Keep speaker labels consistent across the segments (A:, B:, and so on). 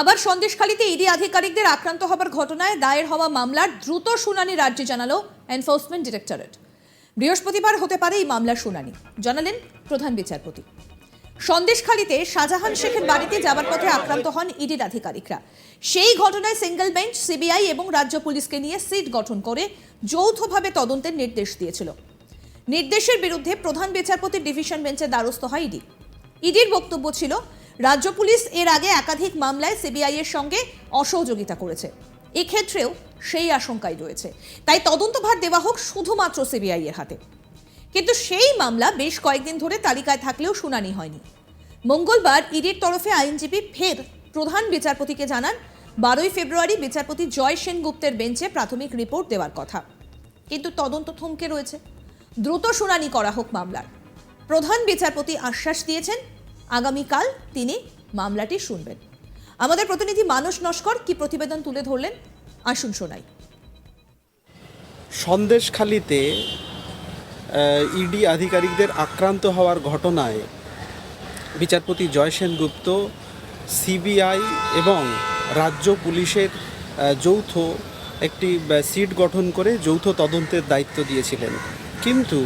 A: আবার সন্দেশখালীতে ইডি আধিকারিকদের আক্রান্ত হবার ঘটনায় দায়ের হওয়া মামলার দ্রুত শুনানি রাজ্যে জানালো এনফোর্সমেন্ট ডিরেক্টরেট বৃহস্পতিবার হতে পারে এই মামলার শুনানি। জানালেন প্রধান বিচারপতি। সন্দেশখালীতে শাহজাহান শেখের বাড়িতে যাবার পথে আক্রান্ত হন ইডির আধিকারিকরা। সেই ঘটনায় সিঙ্গেল বেঞ্চ সিবিআই এবং রাজ্য পুলিশকে নিয়ে সিট গঠন করে যৌথভাবে তদন্তের নির্দেশ দিয়েছিল। নির্দেশের বিরুদ্ধে প্রধান বিচারপতির ডিভিশন বেঞ্চে দ্বারস্থ হয় ইডি। ইডির বক্তব্য ছিল রাজ্য পুলিশ এর আগে একাধিক মামলায় সিবিআই এর সঙ্গে অসহযোগিতা করেছে। এক্ষেত্রেও সেই আশঙ্কাই রয়েছে। তাই তদন্তভার দেওয়া হোক শুধুমাত্র সিবিআই এর হাতে। কিন্তু সেই মামলা বেশ কয়েকদিন ধরে তালিকায় থাকলেও শুনানি হয়নি। মঙ্গলবার ইডির তরফে আইনজীবী ফের প্রধান বিচারপতিকে জানান, বারোই ফেব্রুয়ারি বিচারপতি জয় সেনগুপ্তের বেঞ্চে প্রাথমিক রিপোর্ট দেওয়ার কথা। কিন্তু তদন্ত থমকে রয়েছে। দ্রুত শুনানি করা হোক মামলার। প্রধান বিচারপতি আশ্বাস দিয়েছেন আগামীকাল তিনি মামলাটি শুনবেন। আমাদের প্রতিনিধি মানুষ নস্কর কি প্রতিবেদন তুলে ধরলেন? আসুন শোনাই।
B: সন্দেশখালিতে ইডি আধিকারিকদের আক্রান্ত হওয়ার ঘটনায় বিচারপতি জয় সেনগুপ্ত, সিবিআই এবং রাজ্য পুলিশের যৌথ একটি সিট গঠন করে যৌথ তদন্তের দায়িত্ব দিয়েছিলেন। কিন্তু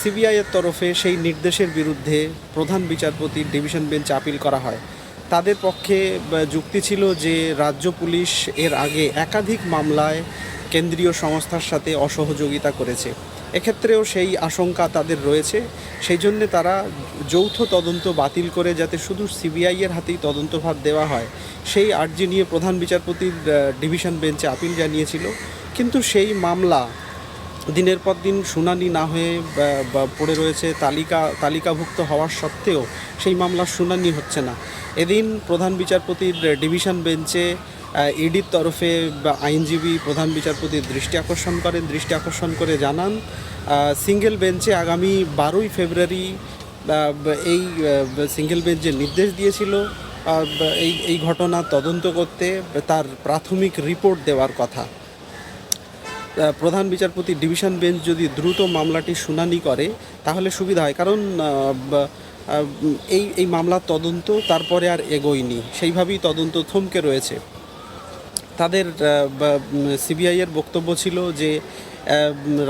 B: সিবিআইয়ের তরফে সেই নির্দেশের বিরুদ্ধে প্রধান বিচারপতির ডিভিশন বেঞ্চ আপিল করা হয়। তাদের পক্ষে যুক্তি ছিল যে রাজ্য পুলিশ এর আগে একাধিক মামলায় কেন্দ্রীয় সংস্থার সাথে অসহযোগিতা করেছে। এক্ষেত্রেও সেই আশঙ্কা তাদের রয়েছে। সেই জন্যে তারা যৌথ তদন্ত বাতিল করে যাতে শুধু সিবিআইয়ের হাতেই তদন্তভার দেওয়া হয়, সেই আর্জি নিয়ে প্রধান বিচারপতির ডিভিশন বেঞ্চে আপিল জানিয়েছিল। কিন্তু সেই মামলা দিনের পর দিন শুনানি না হয়ে পড়ে রয়েছে, তালিকা, তালিকাভুক্ত হওয়ার সত্ত্বেও সেই মামলার শুনানি হচ্ছে না। এদিন প্রধান বিচারপতির ডিভিশন বেঞ্চে ইডির তরফে আইনজীবী প্রধান বিচারপতির দৃষ্টি আকর্ষণ করেন। দৃষ্টি আকর্ষণ করে জানান সিঙ্গেল বেঞ্চে আগামী বারোই ফেব্রুয়ারি এই সিঙ্গেল বেঞ্চ নির্দেশ দিয়েছিল এই এই ঘটনা তদন্ত করতে তার প্রাথমিক রিপোর্ট দেওয়ার কথা। প্রধান বিচারপতি ডিভিশন বেঞ্চ যদি দ্রুত মামলাটি শুনানি করে, তাহলে সুবিধা হয়। কারণ এই এই মামলার তদন্ত তারপরে আর এগোয়নি। সেইভাবেই তদন্ত থমকে রয়েছে। তাদের সিবিআইয়ের বক্তব্য ছিল যে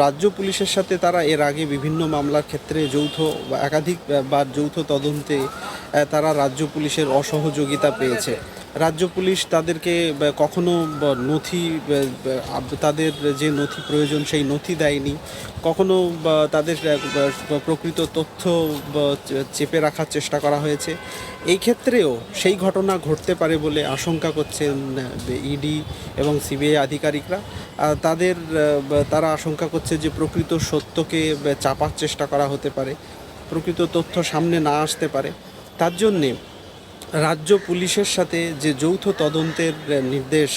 B: রাজ্য পুলিশের সাথে তারা এর আগে বিভিন্ন মামলার ক্ষেত্রে যৌথ একাধিক বা যৌথ তদন্তে তারা রাজ্য পুলিশের অসহযোগিতা পেয়েছে। রাজ্য পুলিশ তাদেরকে কখনো নথি তাদের যে নথি প্রয়োজন সেই নথি দেয়নি। কখনো তাদের প্রকৃত তথ্য চেপে রাখার চেষ্টা করা হয়েছে। এই ক্ষেত্রেও সেই ঘটনা ঘটতে পারে বলে আশঙ্কা করছেন ইডি এবং সিবিআই আধিকারিকরা। তাদের তারা আশঙ্কা করছে যে প্রকৃত সত্যকে চাপার চেষ্টা করা হতে পারে। প্রকৃত তথ্য সামনে না আসতে পারে। তার জন্যে রাজ্য পুলিশের সাথে যে যৌথ তদন্তের নির্দেশ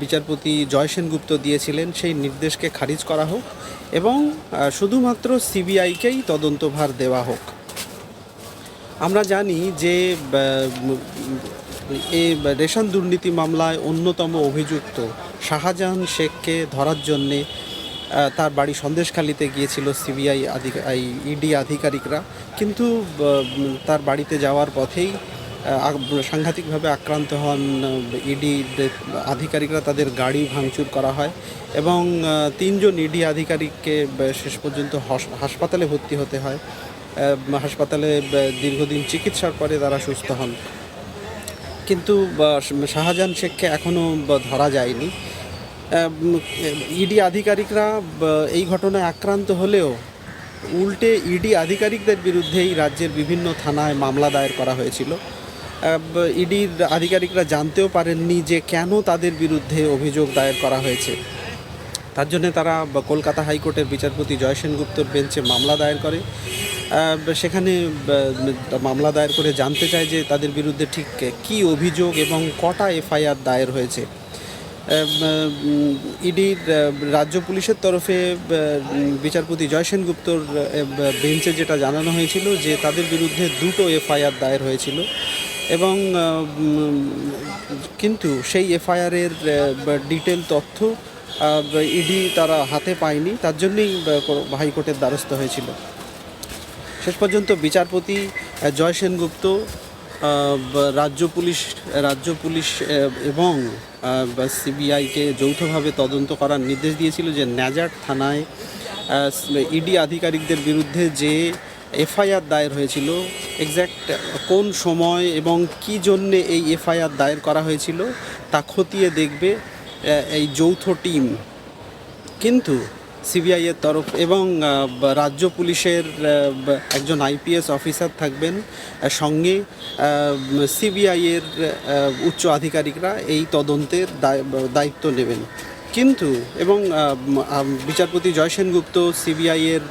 B: বিচারপতি জয় সেনগুপ্ত দিয়েছিলেন, সেই নির্দেশকে খারিজ করা হোক এবং শুধুমাত্র সিবিআইকেই তদন্তভার দেওয়া হোক। আমরা জানি যে এই রেশন দুর্নীতি মামলায় অন্যতম অভিযুক্ত শাহজাহান শেখকে ধরার জন্যে তার বাড়ি সন্দেশখালিতে গিয়েছিল সিবিআই ইডি আধিকারিকরা। কিন্তু তার বাড়িতে যাওয়ার পথেই সাংঘাতিকভাবে আক্রান্ত হন ইডি আধিকারিকরা। তাদের গাড়ি ভাঙচুর করা হয় এবং তিনজন ইডি আধিকারিককে শেষ পর্যন্ত হাসপাতালে ভর্তি হতে হয়। হাসপাতালে দীর্ঘদিন চিকিৎসার পরে তারা সুস্থ হন। কিন্তু শাহজাহান শেখকে এখনও ধরা যায়নি। ইডি আধিকারিকরা এই ঘটনায় আক্রান্ত হলেও উল্টে ইডি আধিকারিকদের বিরুদ্ধেই রাজ্যের বিভিন্ন থানায় মামলা দায়ের করা হয়েছিল। ইডির আধিকারিকরা জানতেও পারেননি যে কেন তাদের বিরুদ্ধে অভিযোগ দায়ের করা হয়েছে। তার জন্য তারা কলকাতা হাইকোর্টের বিচারপতি জয় সেনগুপ্তর বেঞ্চে মামলা দায়ের করে। সেখানে মামলা দায়ের করে জানতে চায় যে তাদের বিরুদ্ধে ঠিক কী অভিযোগ এবং কটা এফআইআর দায়ের হয়েছে। ইডির রাজ্য পুলিশের তরফে বিচারপতি জয় সেনগুপ্তর বেঞ্চে যেটা জানানো হয়েছিল যে তাদের বিরুদ্ধে দুটো এফআইআর দায়ের হয়েছিল এবং কিন্তু সেই এফআইআরের ডিটেল তথ্য ইডি তারা হাতে পায়নি, তার জন্যই হাইকোর্টের দ্বারস্থ হয়েছিল। শেষ পর্যন্ত বিচারপতি জয় সেনগুপ্ত রাজ্য পুলিশ রাজ্য পুলিশ এবং সিবিআইকে যৌথভাবে তদন্ত করার নির্দেশ দিয়েছিল যে ন্যাজার থানায় ইডি আধিকারিকদের বিরুদ্ধে যে এফআইআর দায়ের হয়েছিল এক্স্যাক্ট কোন সময় এবং কি জন্যে এই এফআইআর দায়ের করা হয়েছিল, তা খতিয়ে দেখবে এই যৌথ টিম। কিন্তু সিবিআই এর তরফ এবং রাজ্য পুলিশের একজন আইপিএস অফিসার থাকবেন সঙ্গে সিবিআইয়ের উচ্চ আধিকারিকরা এই তদন্তের দায়- দায়িত্ব নেবেন। কিন্তু, এবং বিচারপতি জয় সেনগুপ্ত সিবিআই এর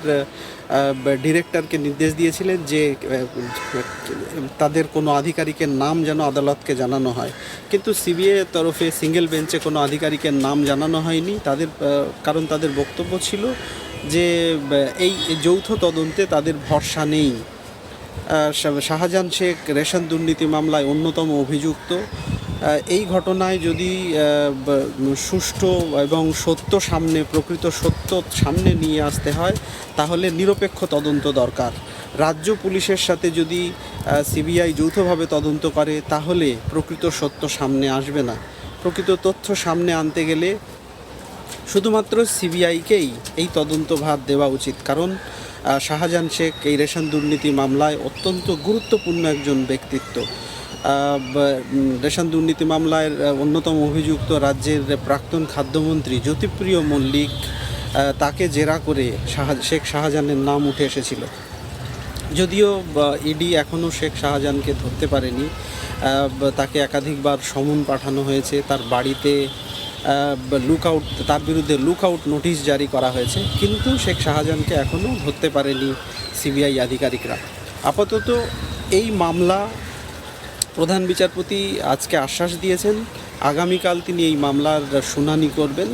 B: ডিরেক্টরকে নির্দেশ দিয়েছিলেন যে তাদের কোনো আধিকারিকের নাম যেন আদালতকে জানানো হয়। কিন্তু সিবিআই তরফে সিঙ্গেল বেঞ্চে কোনো আধিকারিকের নাম জানানো হয়নি। তাদের কারণ তাদের বক্তব্য ছিল যে এই যৌথ তদন্তে তাদের ভরসা নেই। শাহজাহান শেখ রেশন দুর্নীতি মামলায় অন্যতম অভিযুক্ত। এই ঘটনায় যদি সুষ্ঠু এবং সত্য সামনে, প্রকৃত সত্য সামনে নিয়ে আসতে হয়, তাহলে নিরপেক্ষ তদন্ত দরকার। রাজ্য পুলিশের সাথে যদি সিবিআই যৌথভাবে তদন্ত করে, তাহলে প্রকৃত সত্য সামনে আসবে না। প্রকৃত তথ্য সামনে আনতে গেলে শুধুমাত্র সিবিআইকেই এই তদন্তভার দেওয়া উচিত। কারণ শাহজাহান শেখ এই রেশন দুর্নীতি মামলায় অত্যন্ত গুরুত্বপূর্ণ একজন ব্যক্তিত্ব। রেশন দুর্নীতি মামলায় অন্যতম অভিযুক্ত রাজ্যের প্রাক্তন খাদ্যমন্ত্রী জ্যোতিপ্রিয় মল্লিক তাকে জেরা করে শেখ শাহজাহানের নাম উঠে এসেছিল। যদিও ইডি এখনও শেখ শাহজাহানকে ধরতে পারেনি তাকে একাধিকবার সমন পাঠানো হয়েছে। তার বাড়িতে লুক আউট তার বিরুদ্ধে লুক আউট নোটিশ জারি করা হয়েছে। কিন্তু শেখ শাহজাহানকে এখনও ধরতে পারেনি সিবিআই আধিকারিকরা। আপাতত এই মামলা প্রধান বিচারপতি আজকে আশ্বাস দিয়েছেন, আগামীকাল তিনি এই মামলার শুনানি করবেন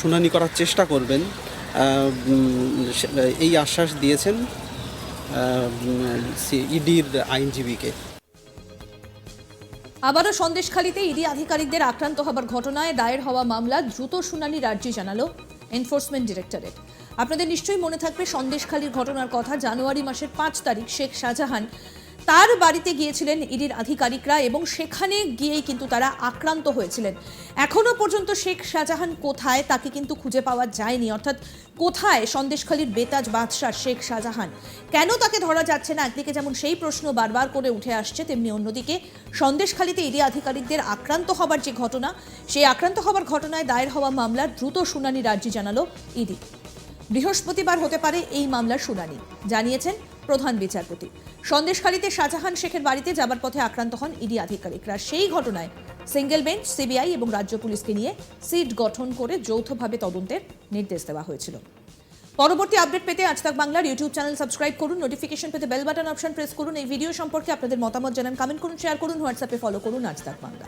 B: শুনানি করার চেষ্টা করবেন এই আশ্বাস দিয়েছেন ইডির আইনজীবীকে।
A: আবারও সন্দেশখালীতে ইডি আধিকারিকদের আক্রান্ত হবার ঘটনায় দায়ের হওয়া মামলা দ্রুত শুনানির আর্জি জানালো এনফোর্সমেন্ট ডিরেক্টরেট। আপনাদের নিশ্চয়ই মনে থাকবে সন্দেশখালীর ঘটনার কথা, জানুয়ারি মাসের পাঁচ তারিখ শেখ শাহজাহান তার বাড়িতে গিয়েছিলেন ইডির আধিকারিকরা এবং সেখানে গিয়েই কিন্তু তারা আক্রান্ত হয়েছিলেন। এখনও পর্যন্ত শেখ শাহজাহান কোথায় তাকে কিন্তু খুঁজে পাওয়া যায়নি। অর্থাৎ কোথায় সন্দেশখালীর বেতাজ বাদশাহ শেখ শাহজাহান? কেন তাকে ধরা যাচ্ছে না? একদিকে যেমন সেই প্রশ্ন বারবার করে উঠে আসছে, তেমনি অন্যদিকে সন্দেশখালীতে ইডি আধিকারিকদের আক্রান্ত হবার যে ঘটনা, সেই আক্রান্ত হবার ঘটনায় দায়ের হওয়া মামলার দ্রুত শুনানি রাজ্যে জানালো ইডি। বৃহস্পতিবার হতে পারে এই মামলার শুনানি। জানিয়েছেন প্রধান বিচারপতি। সন্দেশখালীতে শাহজাহান শেখের বাড়িতে যাবার পথে আক্রান্ত হন ইডি আধিকারিকরা। সেই ঘটনায় সিঙ্গেল বেঞ্চ সিবিআই এবং রাজ্য পুলিশকে নিয়ে সিট গঠন করে যৌথভাবে তদন্তের নির্দেশ দেওয়া হয়েছিল। পরবর্তী আপডেট পেতে আজ তাক বাংলার ইউটিউব চ্যানেল সাবস্ক্রাইব করুন নোটিফিকেশন পেতে বেল বাটন অপশন প্রেস করুন। এই ভিডিও সম্পর্কে আপনাদের মতামত জানান কমেন্ট করুন শেয়ার করুন হোয়াটসঅ্যাপে ফলো করুন, আজ তাক বাংলা।